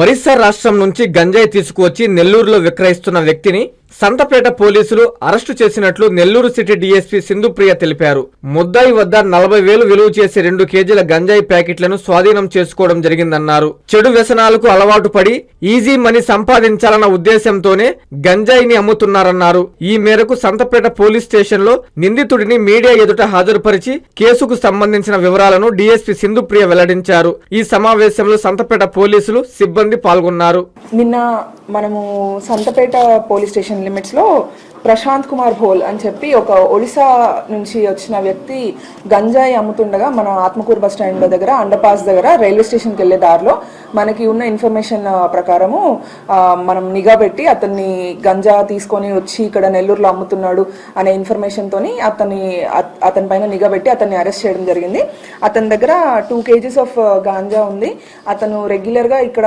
ఒరిస్సా రాష్ట్రం నుంచి గంజాయి తీసుకువచ్చి నెల్లూరులో విక్రయిస్తున్న వ్యక్తిని సంతపేట పోలీసులు అరెస్టు చేసినట్లు నెల్లూరు సిటీ డీఎస్పీ సింధుప్రియ తెలిపారు. ముద్దాయి వద్ద నలభై వేలు విలువ చేసే రెండు కేజీల గంజాయి ప్యాకెట్లను స్వాధీనం చేసుకోవడం జరిగిందన్నారు. చెడు వ్యసనాలకు అలవాటు పడి ఈజీ మనీ సంపాదించాలన్న ఉద్దేశంతోనే గంజాయిని అమ్ముతున్నారన్నారు. ఈ మేరకు సంతపేట పోలీస్ స్టేషన్లో నిందితుడిని మీడియా ఎదుట హాజరుపరిచి కేసుకు సంబంధించిన వివరాలను డీఎస్పీ సింధుప్రియ వెల్లడించారు. ఈ సమావేశంలో సంతపేట పోలీసులు సిబ్బంది పాల్గొన్నారు. నిన్న మనము సంతపేట పోలీస్ స్టేషన్ లిమిట్స్లో ప్రశాంత్ కుమార్ భోల్ అని చెప్పి ఒక ఒడిశా నుంచి వచ్చిన వ్యక్తి గంజాయి అమ్ముతుండగా మన ఆత్మకూరు బస్ స్టాండ్ దగ్గర అండర్పాస్ దగ్గర రైల్వే స్టేషన్కి వెళ్ళే దారిలో మనకి ఉన్న ఇన్ఫర్మేషన్ ప్రకారము మనం నిఘా పెట్టి అతన్ని గంజా తీసుకొని వచ్చి ఇక్కడ నెల్లూరులో అమ్ముతున్నాడు అనే ఇన్ఫర్మేషన్తోని అతని అతని పైన నిఘా పెట్టి అతన్ని అరెస్ట్ చేయడం జరిగింది. అతని దగ్గర టూ కేజీస్ ఆఫ్ గాంజా ఉంది. అతను రెగ్యులర్గా ఇక్కడ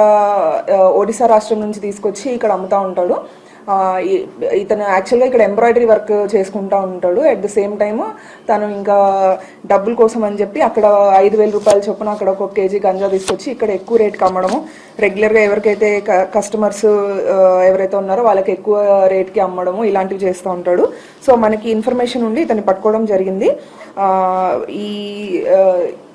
ఒడిశా రాష్ట్రం నుంచి తీసుకొచ్చి ఇక్కడ అమ్ముతా ఉంటాడు. ఇతను యాక్చువల్గా ఇక్కడ ఎంబ్రాయిడరీ వర్క్ చేసుకుంటా ఉంటాడు. అట్ ద సేమ్ టైమ్ తను ఇంకా డబ్బుల కోసం అని చెప్పి అక్కడ ఐదు వేల రూపాయల చొప్పున అక్కడ ఒక కేజీ గంజా తీసుకొచ్చి ఇక్కడ ఎక్కువ రేట్కి అమ్మడము. రెగ్యులర్గా ఎవరికైతే కస్టమర్స్ ఎవరైతే ఉన్నారో వాళ్ళకి ఎక్కువ రేట్కి అమ్మడము ఇలాంటివి చేస్తూ ఉంటాడు. సో మనకి ఇన్ఫర్మేషన్ ఉండి ఇతన్ని పట్టుకోవడం జరిగింది. ఈ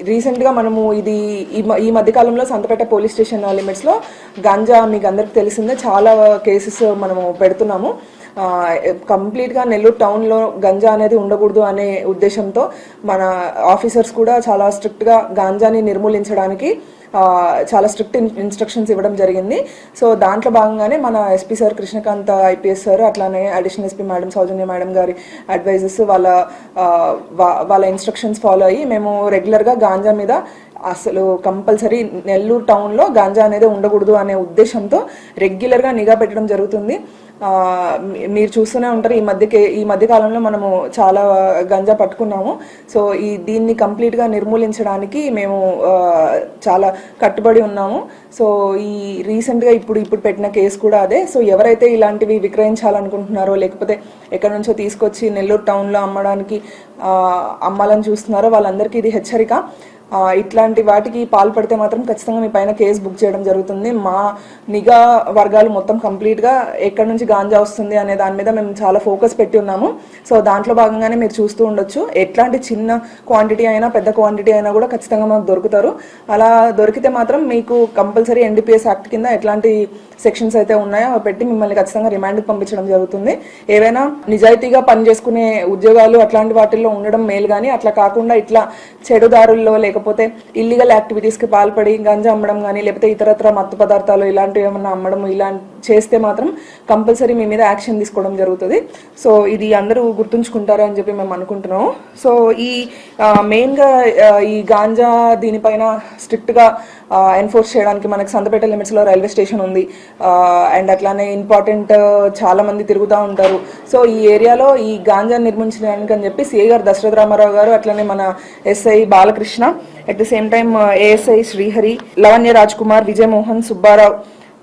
రీసెంట్గా మనము ఇది ఈ మ- ఈ మధ్యకాలంలో సంతపేట పోలీస్ స్టేషన్ లిమిట్స్లో గంజా మీకు అందరికి తెలిసిందే చాలా కేసెస్ మనము పెడుతున్నాము. కంప్లీట్గా నెల్లూరు టౌన్లో గంజా అనేది ఉండకూడదు అనే ఉద్దేశంతో మన ఆఫీసర్స్ కూడా చాలా స్ట్రిక్ట్గా గాంజాని నిర్మూలించడానికి చాలా స్ట్రిక్ట్ ఇన్స్ట్రక్షన్స్ ఇవ్వడం జరిగింది. సో దాంట్లో భాగంగానే మన SP sir Krishnakanth IPS sir అట్లానే additional SP madam Soujanya madam గారి అడ్వైజెస్ వాళ్ళ వాళ్ళ ఇన్స్ట్రక్షన్స్ ఫాలో అయ్యి మేము రెగ్యులర్గా గాంజా మీద అసలు కంపల్సరీ నెల్లూరు టౌన్లో గాంజా అనేది ఉండకూడదు అనే ఉద్దేశంతో రెగ్యులర్గా నిఘా పెట్టడం జరుగుతుంది. మీరు చూస్తూనే ఉంటారు ఈ మధ్యకే ఈ మధ్య కాలంలో మనము చాలా గంజా పట్టుకున్నాము. సో ఈ దీన్ని కంప్లీట్గా నిర్మూలించడానికి మేము చాలా కట్టుబడి ఉన్నాము. సో ఈ రీసెంట్గా ఇప్పుడు ఇప్పుడు పెట్టిన కేసు కూడా అదే. సో ఎవరైతే ఇలాంటివి విక్రయించాలనుకుంటున్నారో లేకపోతే ఎక్కడి నుంచో తీసుకొచ్చి నెల్లూరు టౌన్లో అమ్మడానికి అమ్మాలని చూస్తున్నారో వాళ్ళందరికీ ఇది హెచ్చరిక. ఇట్లాంటి వాటికి పాల్పడితే మాత్రం ఖచ్చితంగా మీ పైన కేసు బుక్ చేయడం జరుగుతుంది. మా నిఘా వర్గాలు మొత్తం కంప్లీట్గా ఎక్కడి నుంచి గాంజా వస్తుంది అనే దాని మీద మేము చాలా ఫోకస్ పెట్టి ఉన్నాము. సో దాంట్లో భాగంగానే మీరు చూస్తూ ఉండొచ్చు. ఎట్లాంటి చిన్న క్వాంటిటీ అయినా పెద్ద క్వాంటిటీ అయినా కూడా ఖచ్చితంగా మాకు దొరుకుతారు. అలా దొరికితే మాత్రం మీకు కంపల్సరీ ఎన్డీపీఎస్ యాక్ట్ కింద ఎట్లాంటి సెక్షన్స్ అయితే ఉన్నాయో అవి పెట్టి మిమ్మల్ని ఖచ్చితంగా రిమాండ్కి పంపించడం జరుగుతుంది. ఏవైనా నిజాయితీగా పనిచేసుకునే ఉద్యోగాలు అట్లాంటి వాటిల్లో ఉండడం మేలు కానీ అట్లా కాకుండా ఇట్లా చెడుదారుల్లో లేకపోతే ఇల్లీగల్ యాక్టివిటీస్కి పాల్పడి గంజా అమ్మడం కానీ లేకపోతే ఇతరత్ర మత్తు పదార్థాలు ఇలాంటివి ఏమన్నా అమ్మడం ఇలా చేస్తే మాత్రం కంపల్సరీ మీ మీద యాక్షన్ తీసుకోవడం జరుగుతుంది. సో ఇది అందరూ గుర్తుంచుకుంటారు అని చెప్పి మేము అనుకుంటున్నాము సో ఈ మెయిన్గా ఈ గాంజా దీనిపైన స్ట్రిక్ట్గా ఎన్ఫోర్స్ చేయడానికి మనకి సంతపేట లిమిట్స్లో రైల్వే స్టేషన్ ఉంది. అండ్ అట్లానే ఇంపార్టెంట్ చాలామంది తిరుగుతూ ఉంటారు. సో ఈ ఏరియాలో ఈ గాంజా నిర్మించడానికి అని చెప్పి సిఐ గారు దశరథ రామారావు గారు అట్లనే మన SI Balakrishna at the same time ASI Srihari Lavanya Raj Kumar Vijayamohan Subbarao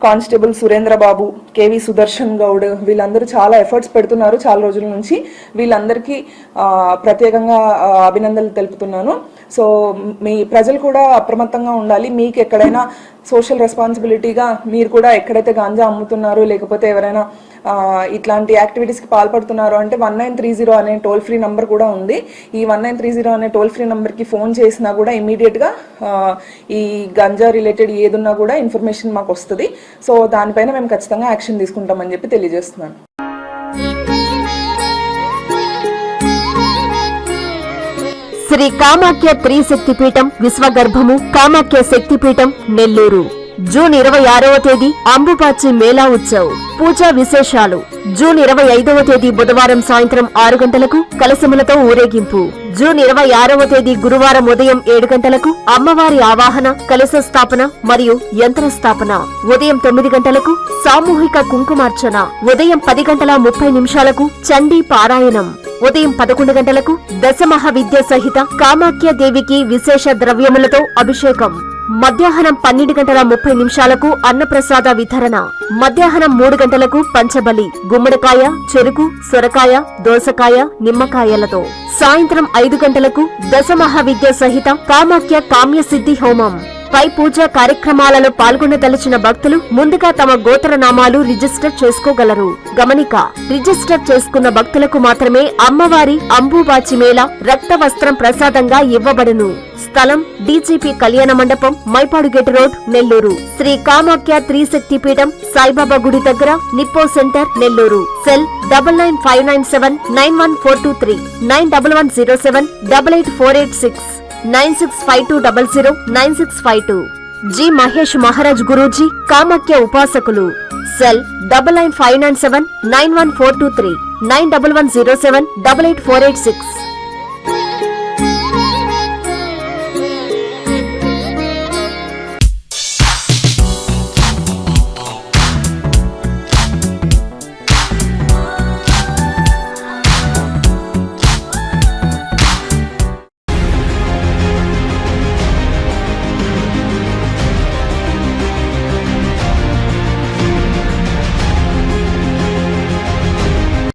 constable Surendra Babu KV Sudarshan Goud వీళ్ళందరూ చాలా ఎఫర్ట్స్ పెడుతున్నారు చాలా రోజుల నుంచి. వీళ్ళందరికీ ప్రత్యేకంగా అభినందనలు తెలుపుతున్నాను. సో మీ ప్రజలు కూడా అప్రమత్తంగా ఉండాలి. మీకు ఎక్కడైనా సోషల్ రెస్పాన్సిబిలిటీగా మీరు కూడా ఎక్కడైతే గాంజా అమ్ముతున్నారు లేకపోతే ఎవరైనా ఇట్లాంటి యాక్టివిటీస్కి పాల్పడుతున్నారు అంటే వన్ నైన్ త్రీ జీరో అనే టోల్ ఫ్రీ నెంబర్ కూడా ఉంది. ఈ వన్ నైన్ త్రీ జీరో అనే టోల్ ఫ్రీ నెంబర్కి ఫోన్ చేసినా కూడా ఇమీడియట్గా ఈ గంజా రిలేటెడ్ ఏదున్నా కూడా ఇన్ఫర్మేషన్ మాకు వస్తుంది. సో దానిపైన మేము ఖచ్చితంగా యాక్షన్ తీసుకుంటామని చెప్పి తెలియజేస్తున్నాను. శ్రీ కామాఖ్య త్రిశక్తి పీఠం విశ్వగర్భము కామాఖ్య శక్తిపీఠం నెల్లూరు. జూన్ ఇరవై ఆరవ తేదీ అంబుపాచి మేళా ఉత్సవ్. పూజా విశేషాలు. జూన్ ఇరవై ఐదవ తేదీ బుధవారం సాయంత్రం ఆరు గంటలకు కలశములతో ఊరేగింపు. జూన్ ఇరవై ఆరవ తేదీ గురువారం ఉదయం ఏడు గంటలకు అమ్మవారి ఆవాహన కలశ స్థాపన మరియు యంత్ర స్థాపన. ఉదయం తొమ్మిది గంటలకు సామూహిక కుంకుమార్చన. ఉదయం పది గంటల ముప్పై నిమిషాలకు చండీ పారాయణం. ఉదయం పదకొండు గంటలకు దశమహావిద్య సహిత కామాఖ్య దేవికి విశేష ద్రవ్యములతో అభిషేకం. మధ్యాహ్నం పన్నెండు గంటల ముప్పై నిమిషాలకు అన్నప్రసాద వితరణ. మధ్యాహ్నం మూడు గంటలకు పంచబలి గుమ్మడికాయ చెరుకు సొరకాయ దోసకాయ నిమ్మకాయలతో. సాయంత్రం ఐదు గంటలకు దశమహావిద్య సహిత కామాఖ్య కామ్య సిద్ధి హోమం. పై పూజా కార్యక్రమాలలో పాల్గొనదలిచిన భక్తులు ముందుగా తమ గోత్ర నామాలు రిజిస్టర్ చేసుకోగలరు. గమనిక రిజిస్టర్ చేసుకున్న భక్తులకు మాత్రమే అమ్మవారి అంబుబాచి మేళ రక్త వస్త్రం ప్రసాదంగా ఇవ్వబడును. స్థలం డీజీపీ కళ్యాణ మండపం మైపాడుగేట్ రోడ్ నెల్లూరు. శ్రీ కామాఖ్య త్రిశక్తి పీఠం సాయిబాబా గుడి దగ్గర Nippo center Nellore. Cell double nine five nine seven nine one four two three nine double one zero seven double eight four eight six. Nine six five two double zero nine six five two. G Mahesh Maharaj Guruji Kamakhya ఉపాసకులు. Cell double nine five nine seven nine one four two three nine double one zero seven double eight four eight six.